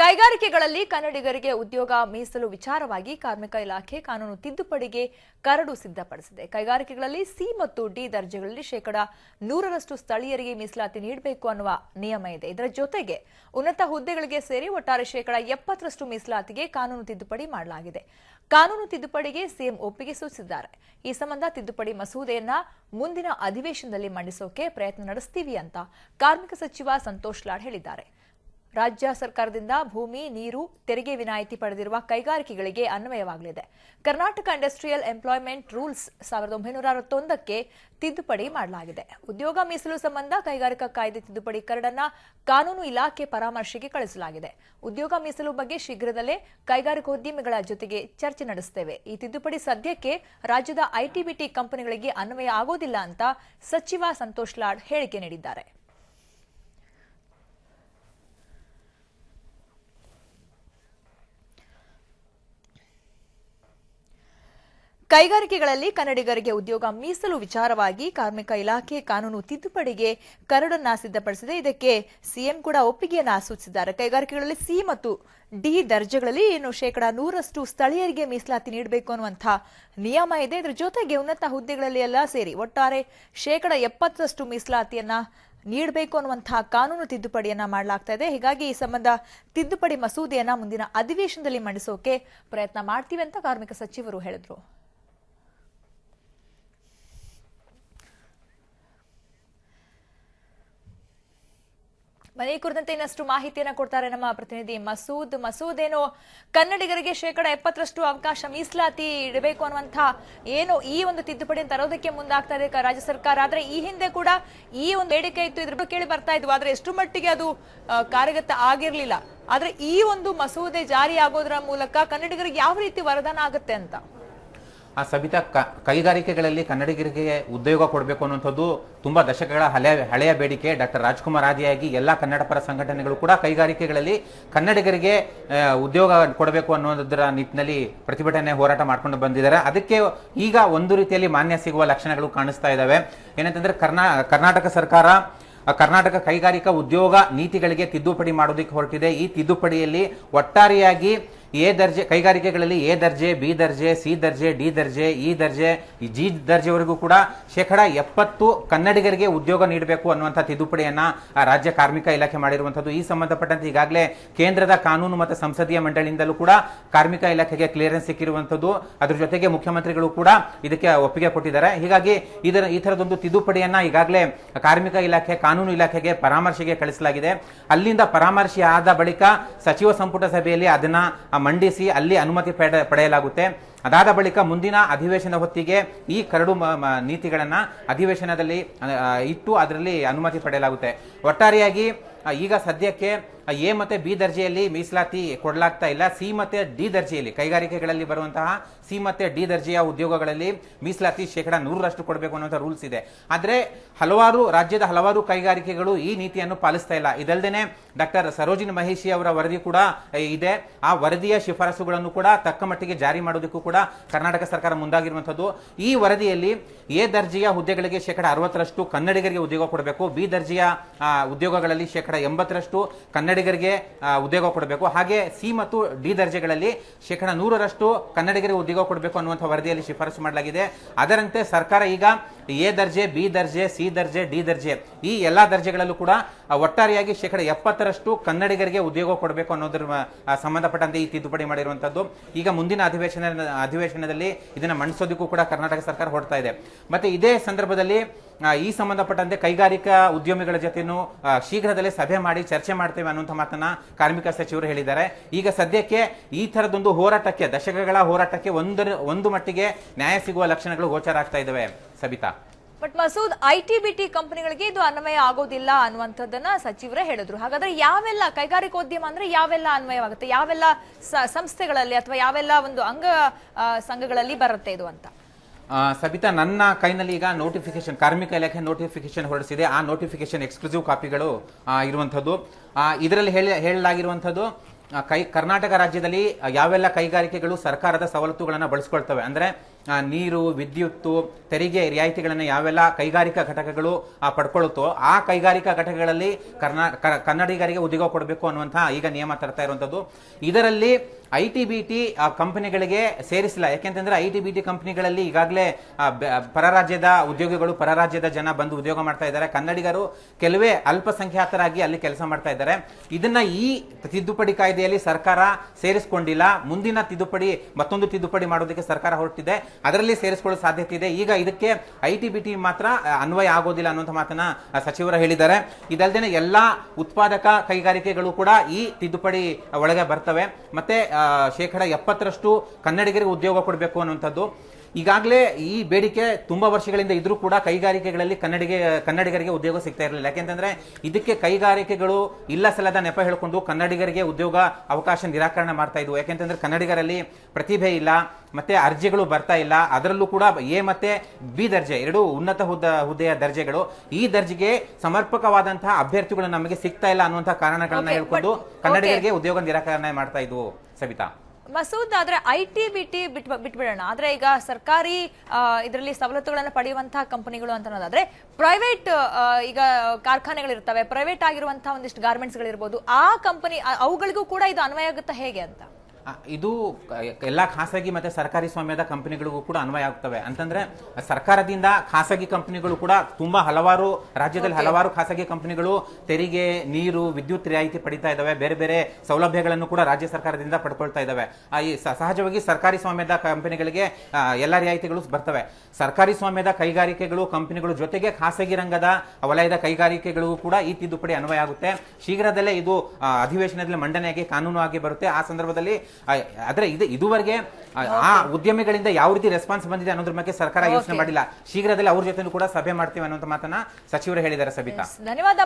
ಕೈಗಾರಿಕೆಗಳಲ್ಲಿ ಕನ್ನಡಿಗರಿಗೆ ಉದ್ಯೋಗ ಮೀಸಲು ವಿಚಾರವಾಗಿ ಕಾರ್ಮಿಕ ಇಲಾಖೆ ಕಾನೂನು ತಿದ್ದುಪಡಿಗೆ ಕರಡು ಸಿದ್ಧಪಡಿಸಿದೆ. ಕೈಗಾರಿಕೆಗಳಲ್ಲಿ ಸಿ ಮತ್ತು ಡಿ ದರ್ಜೆಗಳಲ್ಲಿ ಶೇಕಡಾ ನೂರರಷ್ಟು ಸ್ಥಳೀಯರಿಗೆ ಮೀಸಲಾತಿ ನೀಡಬೇಕು ಅನ್ನುವ ನಿಯಮ ಇದೆ. ಇದರ ಜೊತೆಗೆ ಉನ್ನತ ಹುದ್ದೆಗಳಿಗೆ ಸೇರಿ ಒಟ್ಟಾರೆ ಶೇಕಡಾ ಎಪ್ಪತ್ತರಷ್ಟು ಮೀಸಲಾತಿಗೆ ಕಾನೂನು ತಿದ್ದುಪಡಿ ಮಾಡಲಾಗಿದೆ. ಕಾನೂನು ತಿದ್ದುಪಡಿಗೆ ಸಿಎಂ ಒಪ್ಪಿಗೆ ಸೂಚಿಸಿದ್ದಾರೆ. ಈ ಸಂಬಂಧ ತಿದ್ದುಪಡಿ ಮಸೂದೆಯನ್ನ ಮುಂದಿನ ಅಧಿವೇಶನದಲ್ಲಿ ಮಂಡಿಸೋಕೆ ಪ್ರಯತ್ನ ನಡೆಸ್ತೀವಿ ಅಂತ ಕಾರ್ಮಿಕ ಸಚಿವ ಸಂತೋಷ್ ಲಾಡ್ ಹೇಳಿದ್ದಾರೆ. ರಾಜ್ಯ ಸರ್ಕಾರದಿಂದ ಭೂಮಿ, ನೀರು, ತೆರಿಗೆ ವಿನಾಯಿತಿ ಪಡೆದಿರುವ ಕೈಗಾರಿಕೆಗಳಿಗೆ ಅನ್ವಯವಾಗಲಿದೆ. ಕರ್ನಾಟಕ ಇಂಡಸ್ಟ್ರಿಯಲ್ ಎಂಪ್ಲಾಯ್ಮೆಂಟ್ ರೂಲ್ಸ್ ಸಾವಿರದ ಒಂಬೈನೂರ ಅರವತ್ತೊಂದಕ್ಕೆ ತಿದ್ದುಪಡಿ ಮಾಡಲಾಗಿದೆ. ಉದ್ಯೋಗ ಮೀಸಲು ಸಂಬಂಧ ಕೈಗಾರಿಕಾ ಕಾಯ್ದೆ ತಿದ್ದುಪಡಿ ಕರಡನ್ನ ಕಾನೂನು ಇಲಾಖೆ ಪರಾಮರ್ಶೆಗೆ ಕಳಿಸಲಾಗಿದೆ. ಉದ್ಯೋಗ ಮೀಸಲು ಬಗ್ಗೆ ಶೀಘ್ರದಲ್ಲೇ ಕೈಗಾರಿಕೋದ್ಯಮಿಗಳ ಜೊತೆಗೆ ಚರ್ಚೆ ನಡೆಸುತ್ತೇವೆ. ಈ ತಿದ್ದುಪಡಿ ಸದ್ಯಕ್ಕೆ ರಾಜ್ಯದ ಐಟಿಬಿಟಿ ಕಂಪನಿಗಳಿಗೆ ಅನ್ವಯ ಆಗೋದಿಲ್ಲ ಅಂತ ಸಚಿವ ಸಂತೋಷ್ ಲಾಡ್ ಹೇಳಿಕೆ ನೀಡಿದ್ದಾರೆ. ಕೈಗಾರಿಕೆಗಳಲ್ಲಿ ಕನ್ನಡಿಗರಿಗೆ ಉದ್ಯೋಗ ಮೀಸಲು ವಿಚಾರವಾಗಿ ಕಾರ್ಮಿಕ ಇಲಾಖೆ ಕಾನೂನು ತಿದ್ದುಪಡಿಗೆ ಕರಡನ್ನ ಸಿದ್ಧಪಡಿಸಿದೆ. ಇದಕ್ಕೆ ಸಿಎಂ ಕೂಡ ಒಪ್ಪಿಗೆಯನ್ನು ಸೂಚಿಸಿದ್ದಾರೆ. ಕೈಗಾರಿಕೆಗಳಲ್ಲಿ ಸಿ ಮತ್ತು ಡಿ ದರ್ಜೆಗಳಲ್ಲಿ ಏನು ಶೇಕಡಾ ನೂರಷ್ಟು ಸ್ಥಳೀಯರಿಗೆ ಮೀಸಲಾತಿ ನೀಡಬೇಕು ಅನ್ನುವಂಥ ನಿಯಮ ಇದೆ. ಇದರ ಜೊತೆಗೆ ಉನ್ನತ ಹುದ್ದೆಗಳಲ್ಲಿ ಎಲ್ಲ ಸೇರಿ ಒಟ್ಟಾರೆ ಶೇಕಡ ಎಪ್ಪತ್ತರಷ್ಟು ಮೀಸಲಾತಿಯನ್ನ ನೀಡಬೇಕು ಅನ್ನುವಂತಹ ಕಾನೂನು ತಿದ್ದುಪಡಿಯನ್ನ ಮಾಡಲಾಗ್ತಾ ಇದೆ. ಹೀಗಾಗಿ ಈ ಸಂಬಂಧ ತಿದ್ದುಪಡಿ ಮಸೂದೆಯನ್ನ ಮುಂದಿನ ಅಧಿವೇಶನದಲ್ಲಿ ಮಂಡಿಸೋಕೆ ಪ್ರಯತ್ನ ಮಾಡ್ತೀವಿ ಅಂತ ಕಾರ್ಮಿಕ ಸಚಿವರು ಹೇಳಿದ್ರು. ಮನೆ ಕುರಿತಂತೆ ಇನ್ನಷ್ಟು ಮಾಹಿತಿಯನ್ನು ಕೊಡ್ತಾರೆ ನಮ್ಮ ಪ್ರತಿನಿಧಿ ಮಸೂದ್. ಮಸೂದ್, ಏನು ಕನ್ನಡಿಗರಿಗೆ ಶೇಕಡ ಎಪ್ಪತ್ತರಷ್ಟು ಅವಕಾಶ ಮೀಸಲಾತಿ ಇಡಬೇಕು ಅನ್ನುವಂಥ ಏನು ಈ ಒಂದು ತಿದ್ದುಪಡಿಯನ್ನು ತರೋದಕ್ಕೆ ಮುಂದಾಗ್ತಾ ಇದೆ ರಾಜ್ಯ ಸರ್ಕಾರ. ಆದರೆ ಈ ಹಿಂದೆ ಕೂಡ ಈ ಒಂದು ಬೇಡಿಕೆ ಇತ್ತು. ಇದ್ರ ಬಗ್ಗೆ ಕೇಳಿ ಬರ್ತಾ ಇದ್ವು. ಆದರೆ ಎಷ್ಟು ಮಟ್ಟಿಗೆ ಅದು ಕಾರ್ಯಗತ ಆಗಿರಲಿಲ್ಲ. ಆದರೆ ಈ ಒಂದು ಮಸೂದೆ ಜಾರಿ ಆಗೋದ್ರ ಮೂಲಕ ಕನ್ನಡಿಗರಿಗೆ ಯಾವ ರೀತಿ ವರದಾನ ಆಗುತ್ತೆ ಅಂತ? ಆ ಸಬಿತಾ ಕೈಗಾರಿಕೆಗಳಲ್ಲಿ ಕನ್ನಡಿಗರಿಗೆ ಉದ್ಯೋಗ ಕೊಡಬೇಕು ಅನ್ನುವಂಥದ್ದು ತುಂಬಾ ದಶಕಗಳ ಹಳೆಯ ಹಳೆಯ ಬೇಡಿಕೆ. ಡಾಕ್ಟರ್ ರಾಜ್ಕುಮಾರ್ ಆದಿಯಾಗಿ ಎಲ್ಲ ಕನ್ನಡ ಪರ ಸಂಘಟನೆಗಳು ಕೂಡ ಕೈಗಾರಿಕೆಗಳಲ್ಲಿ ಕನ್ನಡಿಗರಿಗೆ ಉದ್ಯೋಗ ಕೊಡಬೇಕು ಅನ್ನೋದರ ನಿಟ್ಟಿನಲ್ಲಿ ಪ್ರತಿಭಟನೆ ಹೋರಾಟ ಮಾಡ್ಕೊಂಡು ಬಂದಿದ್ದಾರೆ. ಅದಕ್ಕೆ ಈಗ ಒಂದು ರೀತಿಯಲ್ಲಿ ಮಾನ್ಯ ಸಿಗುವ ಲಕ್ಷಣಗಳು ಕಾಣಿಸ್ತಾ ಇದ್ದಾವೆ. ಏನಂತಂದ್ರೆ ಕರ್ನಾ, ಕರ್ನಾಟಕ ಸರ್ಕಾರ ಕರ್ನಾಟಕ ಕೈಗಾರಿಕಾ ಉದ್ಯೋಗ ನೀತಿಗಳಿಗೆ ತಿದ್ದುಪಡಿ ಮಾಡೋದಕ್ಕೆ ಹೊರಟಿದೆ. ಈ ತಿದ್ದುಪಡಿಯಲ್ಲಿ ಒಟ್ಟಾರೆಯಾಗಿ ಎ ದರ್ಜೆ, ಕೈಗಾರಿಕೆಗಳಲ್ಲಿ ಎ ದರ್ಜೆ, ಬಿ ದರ್ಜೆ, ಸಿ ದರ್ಜೆ, ಡಿ ದರ್ಜೆ, ಇ ದರ್ಜೆ ಜಿ ದರ್ಜೆವರೆಗೂ ಕೂಡ ಶೇಕಡ ಎಪ್ಪತ್ತು ಕನ್ನಡಿಗರಿಗೆ ಉದ್ಯೋಗ ನೀಡಬೇಕು ಅನ್ನುವಂಥ ತಿದ್ದುಪಡಿಯನ್ನು ರಾಜ್ಯ ಕಾರ್ಮಿಕ ಇಲಾಖೆ ಮಾಡಿರುವಂಥದ್ದು. ಈ ಸಂಬಂಧಪಟ್ಟಂತೆ ಈಗಾಗಲೇ ಕೇಂದ್ರದ ಕಾನೂನು ಮತ್ತು ಸಂಸದೀಯ ಮಂಡಳಿಯಿಂದಲೂ ಕೂಡ ಕಾರ್ಮಿಕ ಇಲಾಖೆಗೆ ಕ್ಲಿಯರೆನ್ಸ್ ಸಿಕ್ಕಿರುವಂಥದ್ದು. ಅದ್ರ ಜೊತೆಗೆ ಮುಖ್ಯಮಂತ್ರಿಗಳು ಕೂಡ ಇದಕ್ಕೆ ಒಪ್ಪಿಗೆ ಕೊಟ್ಟಿದ್ದಾರೆ. ಹೀಗಾಗಿ ಇದರ, ಈ ಥರದೊಂದು ತಿದ್ದುಪಡಿಯನ್ನು ಈಗಾಗಲೇ ಕಾರ್ಮಿಕ ಇಲಾಖೆ, ಕಾನೂನು ಇಲಾಖೆಗೆ ಪರಾಮರ್ಶೆಗೆ ಕಳಿಸಲಾಗಿದೆ. ಅಲ್ಲಿಂದ ಪರಾಮರ್ಶೆ ಆದ ಬಳಿಕ ಸಚಿವ ಸಂಪುಟ ಸಭೆಯಲ್ಲಿ ಅದನ್ನ ಮಂಡಿಸಿ ಅಲ್ಲಿ ಅನುಮತಿ ಪಡೆ, ಪಡೆಯಲಾಗುತ್ತೆ. ಅದಾದ ಬಳಿಕ ಮುಂದಿನ ಅಧಿವೇಶನ ಹೊತ್ತಿಗೆ ಈ ಕರಡು ನೀತಿಗಳನ್ನು ಅಧಿವೇಶನದಲ್ಲಿ ಇಟ್ಟು ಅದರಲ್ಲಿ ಅನುಮತಿ ಪಡೆಯಲಾಗುತ್ತೆ. ಒಟ್ಟಾರೆಯಾಗಿ, ಈಗ ಸದ್ಯಕ್ಕೆ ಎ ಮತ್ತೆ ಬಿ ದರ್ಜೆಯಲ್ಲಿ ಮೀಸಲಾತಿ ಕೊಡಲಾಗ್ತಾ ಇಲ್ಲ. ಸಿ ಮತ್ತೆ ಡಿ ದರ್ಜೆಯಲ್ಲಿ, ಕೈಗಾರಿಕೆಗಳಲ್ಲಿ ಬರುವಂತಹ ಸಿ ಮತ್ತೆ ಡಿ ದರ್ಜೆಯ ಉದ್ಯೋಗಗಳಲ್ಲಿ ಮೀಸಲಾತಿ ಶೇಕಡ ನೂರರಷ್ಟು ಕೊಡಬೇಕು ಅನ್ನುವಂಥ ರೂಲ್ಸ್ ಇದೆ. ಆದರೆ ಹಲವಾರು ರಾಜ್ಯದ ಹಲವಾರು ಕೈಗಾರಿಕೆಗಳು ಈ ನೀತಿಯನ್ನು ಪಾಲಿಸ್ತಾ ಇಲ್ಲ. ಇದಲ್ಲದೆ ಡಾಕ್ಟರ್ ಸರೋಜಿನ ಮಹೇಶಿ ಅವರ ವರದಿ ಕೂಡ ಇದೆ. ಆ ವರದಿಯ ಶಿಫಾರಸುಗಳನ್ನು ಕೂಡ ತಕ್ಕ ಮಟ್ಟಿಗೆ ಜಾರಿ ಮಾಡೋದಕ್ಕೂ ಕೂಡ ಕರ್ನಾಟಕ ಸರ್ಕಾರ ಮುಂದಾಗಿರುವಂಥದ್ದು. ಈ ವರದಿಯಲ್ಲಿ ಎ ದರ್ಜೆಯ ಹುದ್ದೆಗಳಿಗೆ ಶೇಕಡ ಅರವತ್ತರಷ್ಟು ಕನ್ನಡಿಗರಿಗೆ ಉದ್ಯೋಗ ಕೊಡಬೇಕು. ಬಿ ದರ್ಜೆಯ ಉದ್ಯೋಗಗಳಲ್ಲಿ ಶೇಕಡ ಎಂಬತ್ತರಷ್ಟು ಕನ್ನಡಿಗರಿಗೆ ಉದ್ಯೋಗ ಕೊಡಬೇಕು. ಹಾಗೆ ಸಿ ಮತ್ತು ಡಿ ದರ್ಜೆಗಳಲ್ಲಿ ಶೇಕಡ ನೂರರಷ್ಟು ಕನ್ನಡಿಗರಿಗೆ ಉದ್ಯೋಗ ಕೊಡಬೇಕು ಅನ್ನುವಂಥ ವರದಿಯಲ್ಲಿ ಶಿಫಾರಸು ಮಾಡಲಾಗಿದೆ. ಅದರಂತೆ ಸರ್ಕಾರ ಈಗ ಎ ದರ್ಜೆ, ಬಿ ದರ್ಜೆ, ಸಿ ದರ್ಜೆ, ಡಿ ದರ್ಜೆ ಈ ಎಲ್ಲ ದರ್ಜೆಗಳಲ್ಲೂ ಕೂಡ ಒಟ್ಟಾರೆಯಾಗಿ ಶೇಕಡ ಎಪ್ಪತ್ತರಷ್ಟು ಕನ್ನಡಿಗರಿಗೆ ಉದ್ಯೋಗ ಕೊಡಬೇಕು ಅನ್ನೋದ್ರ ಸಂಬಂಧಪಟ್ಟಂತೆ ಈ ತಿದ್ದುಪಡಿ ಮಾಡಿರುವಂತದ್ದು. ಈಗ ಮುಂದಿನ ಅಧಿವೇಶನ, ಅಧಿವೇಶನದಲ್ಲಿ ಇದನ್ನ ಮಂಡಿಸೋದಕ್ಕೂ ಕೂಡ ಕರ್ನಾಟಕ ಸರ್ಕಾರ ಹೊರಡ್ತಾ ಇದೆ. ಮತ್ತೆ ಇದೇ ಸಂದರ್ಭದಲ್ಲಿ ಈ ಸಂಬಂಧಪಟ್ಟಂತೆ ಕೈಗಾರಿಕಾ ಉದ್ಯಮಿಗಳ ಜೊತೆನೂ ಶೀಘ್ರದಲ್ಲೇ ಸಭೆ ಮಾಡಿ ಚರ್ಚೆ ಮಾಡ್ತೇವೆ ಅನ್ನುವಂಥ ಮಾತನ್ನ ಕಾರ್ಮಿಕ ಸಚಿವರು ಹೇಳಿದ್ದಾರೆ. ಈಗ ಸದ್ಯಕ್ಕೆ ಈ ಥರದೊಂದು ಹೋರಾಟಕ್ಕೆ, ದಶಕಗಳ ಹೋರಾಟಕ್ಕೆ ಒಂದು ಒಂದು ಮಟ್ಟಿಗೆ ನ್ಯಾಯ ಸಿಗುವ ಲಕ್ಷಣಗಳು ಗೋಚರ ಆಗ್ತಾ ಇದ್ದಾವೆ. Sabitha but Masood I T B T ಕಂಪನಿಗಳಿಗೆ ಇದು ಅನ್ವಯ ಆಗೋದಿಲ್ಲ ಅನ್ನುವಂಥದ್ದನ್ನ ಸಚಿವರೇ ಹೇಳಿದ್ರು. ಹಾಗಾದ್ರೆ ಯಾವೆಲ್ಲ ಕೈಗಾರಿಕೋದ್ಯಮ ಅಂದ್ರೆ ಯಾವೆಲ್ಲ ಅನ್ವಯವಾಗುತ್ತೆ? ಯಾವೆಲ್ಲ ಸಂಸ್ಥೆಗಳಲ್ಲಿ ಅಥವಾ ಯಾವೆಲ್ಲ ಒಂದು ಅಂಗ ಸಂಘಗಳಲ್ಲಿ ಬರುತ್ತೆ ಇದು ಅಂತ? ಸಬಿತಾ ನನ್ನ ಕೈನಲ್ಲಿ ಈಗ ನೋಟಿಫಿಕೇಶನ್ ಕಾರ್ಮಿಕ ಇಲಾಖೆ ನೋಟಿಫಿಕೇಶನ್ ಹೊರಡಿಸಿದೆ. ಆ ನೋಟಿಫಿಕೇಶನ್ ಎಕ್ಸ್ಕ್ಲೂಸಿವ್ ಕಾಪಿಗಳು ಇರುವಂಥದ್ದು. ಇದರಲ್ಲಿ ಹೇಳಿ, ಹೇಳಲಾಗಿರುವಂಥದ್ದು ಕೈ, ಕರ್ನಾಟಕ ರಾಜ್ಯದಲ್ಲಿ ಯಾವೆಲ್ಲ ಕೈಗಾರಿಕೆಗಳು ಸರ್ಕಾರದ ಸವಲತ್ತುಗಳನ್ನು ಬಳಸ್ಕೊಳ್ತವೆ? ಅಂದರೆ ನೀರು, ವಿದ್ಯುತ್ತು, ತೆರಿಗೆ ರಿಯಾಯಿತಿಗಳನ್ನು ಯಾವೆಲ್ಲ ಕೈಗಾರಿಕಾ ಘಟಕಗಳು ಪಡ್ಕೊಳ್ಳುತ್ತೋ ಆ ಕೈಗಾರಿಕಾ ಘಟಕಗಳಲ್ಲಿ ಕರ್ನಾ ಕನ್ನಡಿಗರಿಗೆ ಉದ್ಯೋಗ ಕೊಡಬೇಕು ಅನ್ನುವಂತಹ ಈಗ ನಿಯಮ ತರ್ತಾ ಇರುವಂಥದ್ದು ಇದರಲ್ಲಿ ಐ ಟಿ ಬಿ ಟಿ ಕಂಪನಿಗಳಿಗೆ ಸೇರಿಸಿಲ್ಲ. ಯಾಕೆಂತಂದ್ರೆ, ಐ ಟಿ ಬಿ ಟಿ ಕಂಪನಿಗಳಲ್ಲಿ ಈಗಾಗಲೇ ಪರರಾಜ್ಯದ ಉದ್ಯೋಗಿಗಳು, ಪರರಾಜ್ಯದ ಜನ ಬಂದು ಉದ್ಯೋಗ ಮಾಡ್ತಾ ಇದ್ದಾರೆ. ಕನ್ನಡಿಗರು ಕೆಲವೇ ಅಲ್ಪಸಂಖ್ಯಾತರಾಗಿ ಅಲ್ಲಿ ಕೆಲಸ ಮಾಡ್ತಾ ಇದ್ದಾರೆ. ಇದನ್ನ ಈ ತಿದ್ದುಪಡಿ ಕಾಯ್ದೆಯಲ್ಲಿ ಸರ್ಕಾರ ಸೇರಿಸಿಕೊಂಡಿಲ್ಲ. ಮುಂದಿನ ತಿದ್ದುಪಡಿ, ಮತ್ತೊಂದು ತಿದ್ದುಪಡಿ ಮಾಡೋದಕ್ಕೆ ಸರ್ಕಾರ ಹೊರಟಿದೆ. ಅದರಲ್ಲಿ ಸೇರಿಸಿಕೊಳ್ಳೋ ಸಾಧ್ಯತೆ ಇದೆ. ಈಗ ಇದಕ್ಕೆ ಐ ಟಿ ಬಿ ಟಿ ಮಾತ್ರ ಅನ್ವಯ ಆಗೋದಿಲ್ಲ ಅನ್ನುವಂಥ ಮಾತನ್ನ ಸಚಿವರು ಹೇಳಿದ್ದಾರೆ. ಇದಲ್ಲದೆ ಎಲ್ಲ ಉತ್ಪಾದಕ ಕೈಗಾರಿಕೆಗಳು ಕೂಡ ಈ ತಿದ್ದುಪಡಿ ಒಳಗೆ ಬರ್ತವೆ. ಮತ್ತೆ ಶೇಕಡ ಎಪ್ಪತ್ತರಷ್ಟು ಕನ್ನಡಿಗರಿಗೆ ಉದ್ಯೋಗ ಕೊಡಬೇಕು ಅನ್ನುವಂಥದ್ದು. ಈಗಾಗಲೇ ಈ ಬೇಡಿಕೆ ತುಂಬಾ ವರ್ಷಗಳಿಂದ ಇದ್ರೂ ಕೂಡ ಕೈಗಾರಿಕೆಗಳಲ್ಲಿ ಕನ್ನಡಿಗೆ ಕನ್ನಡಿಗರಿಗೆ ಉದ್ಯೋಗ ಸಿಗ್ತಾ ಇರಲಿಲ್ಲ. ಯಾಕೆಂತಂದ್ರೆ ಇದಕ್ಕೆ ಕೈಗಾರಿಕೆಗಳು ಇಲ್ಲ ಸಲ್ಲದ ನೆಪ ಹೇಳಿಕೊಂಡು ಕನ್ನಡಿಗರಿಗೆ ಉದ್ಯೋಗ ಅವಕಾಶ ನಿರಾಕರಣೆ ಮಾಡ್ತಾ ಇದ್ವು. ಯಾಕೆಂತಂದ್ರೆ ಕನ್ನಡಿಗರಲ್ಲಿ ಪ್ರತಿಭೆ ಇಲ್ಲ ಮತ್ತೆ ಅರ್ಜಿಗಳು ಬರ್ತಾ ಇಲ್ಲ. ಅದರಲ್ಲೂ ಕೂಡ ಎ ಮತ್ತೆ ಬಿ ದರ್ಜೆ ಎರಡು ಉನ್ನತ ಹುದ್ದ ಹುದ್ದೆಯ ದರ್ಜೆಗಳು. ಈ ದರ್ಜೆಗೆ ಸಮರ್ಪಕವಾದಂತಹ ಅಭ್ಯರ್ಥಿಗಳು ನಮಗೆ ಸಿಗ್ತಾ ಇಲ್ಲ ಅನ್ನುವಂತಹ ಕಾರಣಗಳನ್ನ ಹೇಳ್ಕೊಂಡು ಕನ್ನಡಿಗರಿಗೆ ಉದ್ಯೋಗ ನಿರಾಕರಣೆ ಮಾಡ್ತಾ ಇದ್ವು ಸವಿತಾ. ಮಸೂದ್ ಆದ್ರೆ ಐ ಟಿ ಬಿ ಟಿ ಬಿಟ್ ಬಿಟ್ಬಿಡೋಣ. ಆದ್ರೆ ಈಗ ಸರ್ಕಾರಿ ಇದರಲ್ಲಿ ಸವಲತ್ತುಗಳನ್ನು ಪಡೆಯುವಂತಹ ಕಂಪನಿಗಳು ಅಂತ ಅನ್ನೋದಾದ್ರೆ ಪ್ರೈವೇಟ್ ಈಗ ಕಾರ್ಖಾನೆಗಳಿರ್ತವೆ. ಪ್ರೈವೇಟ್ ಆಗಿರುವಂತಹ ಒಂದಿಷ್ಟು ಗಾರ್ಮೆಂಟ್ಸ್ಗಳಿರ್ಬೋದು. ಆ ಕಂಪನಿ ಅವುಗಳಿಗೂ ಕೂಡ ಇದು ಅನ್ವಯ ಆಗುತ್ತಾ ಹೇಗೆ ಅಂತ? ಇದು ಎಲ್ಲ ಖಾಸಗಿ ಮತ್ತು ಸರ್ಕಾರಿ ಸ್ವಾಮ್ಯದ ಕಂಪನಿಗಳಿಗೂ ಕೂಡ ಅನ್ವಯ ಆಗ್ತವೆ. ಅಂತಂದರೆ ಸರ್ಕಾರದಿಂದ ಖಾಸಗಿ ಕಂಪನಿಗಳು ಕೂಡ ತುಂಬ ಹಲವಾರು ರಾಜ್ಯದಲ್ಲಿ ಹಲವಾರು ಖಾಸಗಿ ಕಂಪನಿಗಳು ತೆರಿಗೆ ನೀರು ವಿದ್ಯುತ್ ರಿಯಾಯಿತಿ ಪಡಿತಾ ಇದ್ದಾವೆ ಬೇರೆ ಬೇರೆ ಸೌಲಭ್ಯಗಳನ್ನು ಕೂಡ ರಾಜ್ಯ ಸರ್ಕಾರದಿಂದ ಪಡ್ಕೊಳ್ತಾ ಇದ್ದಾವೆ ಈ ಸಹಜವಾಗಿ ಸರ್ಕಾರಿ ಸ್ವಾಮ್ಯದ ಕಂಪನಿಗಳಿಗೆ ಎಲ್ಲ ರಿಯಾಯಿತಿಗಳು ಬರ್ತವೆ. ಸರ್ಕಾರಿ ಸ್ವಾಮ್ಯದ ಕೈಗಾರಿಕೆಗಳು ಕಂಪನಿಗಳು ಜೊತೆಗೆ ಖಾಸಗಿ ರಂಗದ ವಲಯದ ಕೈಗಾರಿಕೆಗಳಿಗೂ ಕೂಡ ಈ ತಿದ್ದುಪಡಿ ಅನ್ವಯ ಆಗುತ್ತೆ. ಶೀಘ್ರದಲ್ಲೇ ಇದು ಅಧಿವೇಶನದಲ್ಲಿ ಮಂಡನೆಯಾಗಿ ಕಾನೂನು ಆಗಿ ಬರುತ್ತೆ. ಆ ಸಂದರ್ಭದಲ್ಲಿ ಆದ್ರೆ ಇದು ಇದುವರೆಗೆ ಆ, ಉದ್ಯಮಿಗಳಿಂದ ಯಾವ ರೀತಿ ರೆಸ್ಪಾನ್ಸ್ ಬಂದಿದೆ ಅನ್ನೋದ್ರ ಬಗ್ಗೆ ಸರ್ಕಾರ ಯೋಚನೆ ಮಾಡಿಲ್ಲ. ಶೀಘ್ರದಲ್ಲಿ ಅವ್ರ ಜೊತೆ ಕೂಡ ಸಭೆ ಮಾಡ್ತೀವಿ ಅನ್ನೋಂಥ ಮಾತನ್ನ ಸಚಿವರು ಹೇಳಿದ್ದಾರೆ ಸಬಿತಾ. ಧನ್ಯವಾದ